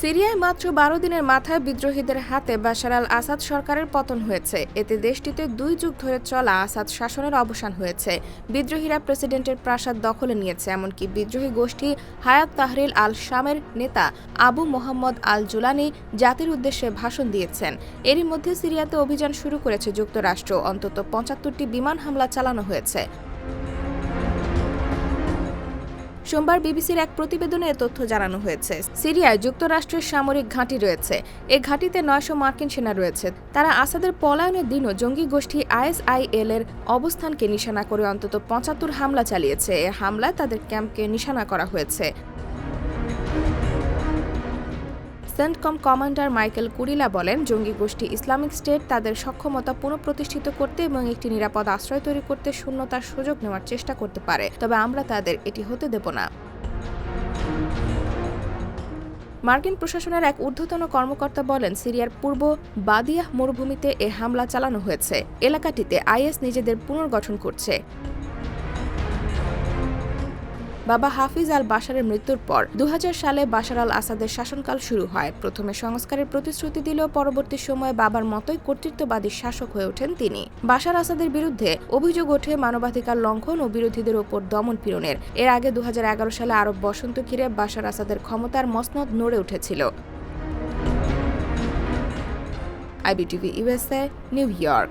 সিরিয়ায় মাত্র বারো দিনের মাথায় বিদ্রোহীদের হাতে বাশার আল আসাদ সরকারের পতন হয়েছে। এতে দেশটিতে দুই যুগ ধরে চলা আসাদ শাসনের অবসান হয়েছে। বিদ্রোহীরা প্রেসিডেন্টের প্রাসাদ দখলে নিয়েছে, এমনকি বিদ্রোহী গোষ্ঠী হায়াত তাহরিল আল শামের নেতা আবু মোহাম্মদ আল জুলানি জাতির উদ্দেশ্যে ভাষণ দিয়েছেন। এরই মধ্যে সিরিয়াতে অভিযান শুরু করেছে যুক্তরাষ্ট্র। অন্তত পঁচাত্তরটি বিমান হামলা চালানো হয়েছে। সোমবার বিবিসির এক প্রতিবেদনে তথ্য জানানো হয়েছে। সিরিয়ায় যুক্তরাষ্ট্রের সামরিক ঘাঁটি রয়েছে। এ ঘাঁটিতে নয়শো মার্কিন সেনা রয়েছে। তারা আসাদের পলায়নের দিনও জঙ্গি গোষ্ঠী আইএসআইএল এর অবস্থানকে নিশানা করে অন্তত পঁচাত্তর হামলা চালিয়েছে। এ হামলায় তাদের ক্যাম্পকে নিশানা করা হয়েছে। সেন্টকম কমান্ডার মাইকেল কুরিলা বলেন, জঙ্গি গোষ্ঠী ইসলামিক স্টেট তাদের সক্ষমতা পুনঃপ্রতিষ্ঠিত করতে এবং একটি নিরাপদ আশ্রয় তৈরি করতে শূন্যতার সুযোগ নেওয়ার চেষ্টা করতে পারে। তবে আমরা তাদের এটি হতে দেব না। মার্কিন প্রশাসনের এক ঊর্ধ্বতন কর্মকর্তা বলেন, সিরিয়ার পূর্ব বাদিয়াহ মরুভূমিতে এ হামলা চালানো হয়েছে। এলাকাটিতে আইএস নিজেদের পুনর্গঠন করছে। বাবা হাফিজ আল বাশারের মৃত্যুর পর দু হাজার সালে বাশার আল আসাদের শাসনকাল শুরু হয়। প্রথমে সংস্কারের প্রতিশ্রুতি দিলেও পরবর্তী সময়ে বাবার মতোই কর্তৃত্ববাদী শাসক হয়ে ওঠেন তিনি। বাশার আসাদের বিরুদ্ধে অভিযোগ ওঠে মানবাধিকার লঙ্ঘন ও বিরোধীদের ওপর দমন পীড়নের। এর আগে দু হাজার এগারো সালে আরব বসন্ত ঘিরে বাশার আসাদের ক্ষমতার মসনদ নড়ে উঠেছিল। IBTV USA new York.